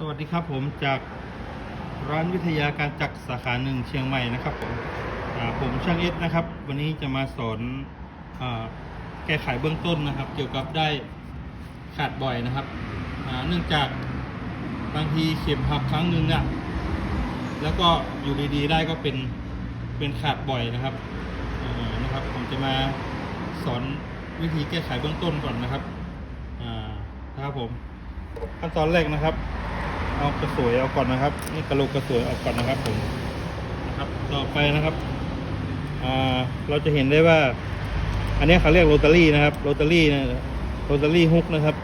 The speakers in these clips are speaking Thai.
สวัสดีครับผมจากร้านวิทยาการจักรสาขาหนึ่งเชียงใหม่นะครับผมผมช่างเอสนะครับ วันนี้จะมาสอนอแก้ไขเบื้องต้นนะครับ เกี่ยวกับได้ขาดบ่อยนะครับเนื่องจากบางทีเข็มหักครั้งหนึ่งเนี่ยแล้วก็อยู่ดีๆได้ก็เป็นเป็นขาดบ่อยนะครับนะครับ ผมจะมาสอนวิธีแก้ไขเบื้องต้นก่อนนะครับอ่านะครับผมขั้นตอนแรกนะครับ เอากระสวยเอาก่อนนะครับนี่กระโหลกกระสวยเอาก่อนนะครับผมนะครับต่อไปนะครับอ่าเราจะเห็นได้ว่า อันนี้เขาเรียกโรตารี่นะครับโรตารี่นะโรตารี่ฮุกนะครับ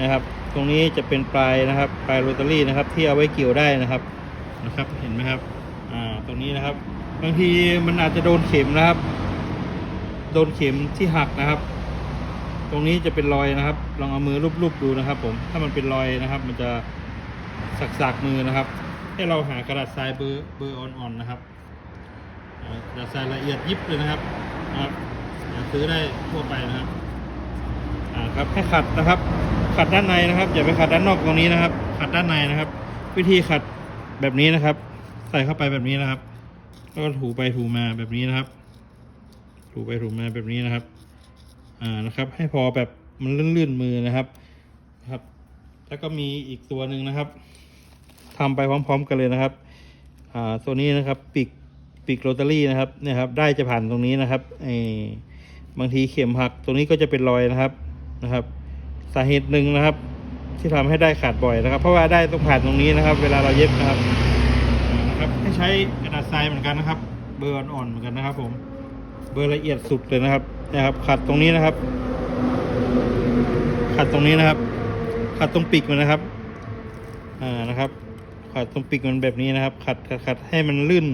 นะครับ ตรงนี้จะเป็นปลายนะครับ ปลายโรตารี่นะครับ ที่เอาไว้เกี่ยวได้นะครับนะครับ เห็นไหมครับอ่าตรงนี้นะครับ บางทีมันอาจจะโดนเข็มนะครับ โดนเข็มที่หักนะครับ ตรงนี้จะเป็นรอยนะครับ ลองเอามือรูปๆดูนะครับ ผมถ้ามันเป็นรอยนะครับ มันจะ สักๆมือนะครับ ให้เราหากระดาษทรายเบอร์เบอร์อ่อนๆนะครับกระดาษทรายละเอียดยิบเลยนะครับนะครับซื้อได้ทั่วไปนะครับอ่าครับให้ขัดนะครับ ขัดด้านในนะครับ อย่าไปขัดด้านนอกตรงนี้นะครับ ขัดด้านในนะครับ วิธีขัดแบบนี้นะครับ ใส่เข้าไปแบบนี้นะครับ แล้วก็ถูไปถูมาแบบนี้นะครับ ถูไปถูมาแบบนี้นะครับ อ่านะครับ ให้พอแบบมันลื่นๆมือนะครับนะครับ แล้วก็มีอีกตัวหนึ่งนะครับทำไปพร้อม ๆ กันเลยนะครับอ่าตัวนี้นะครับปีกปีกโรตารี่นะครับเนี่ยครับ ได้จะผ่านตรงนี้นะครับไอ้บางทีเข็มหักตรงนี้ก็จะเป็นรอยนะครับนะครับ สาเหตุหนึ่งนะครับ ที่ทำให้ได้ขาดบ่อยนะครับ เพราะว่าได้ต้องผ่านตรงนี้นะครับ เวลาเราเย็บนะครับนะครับให้ใช้กระดาษทรายเหมือนกันนะครับ เบอร์อ่อนๆเหมือนกันนะครับ ผม เบอร์ละเอียดสุดเลยนะครับนะครับ ขัดตรงนี้นะครับ ขัดตรงนี้นะครับ ขัดตรงปีกมันนะครับ อ่านะครับ ขัดตรงปีกมันแบบนี้นะครับ ขัดขัดขัดให้มันลื่น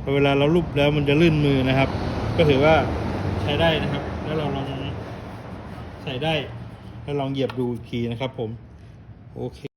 พอเวลาเราลูบแล้วมันจะลื่นมือนะครับ ก็ถือว่าใช้ได้นะครับ แล้วเราลองใส่ได้ แล้วลองเหยียบดูอีกทีนะครับผม โอเค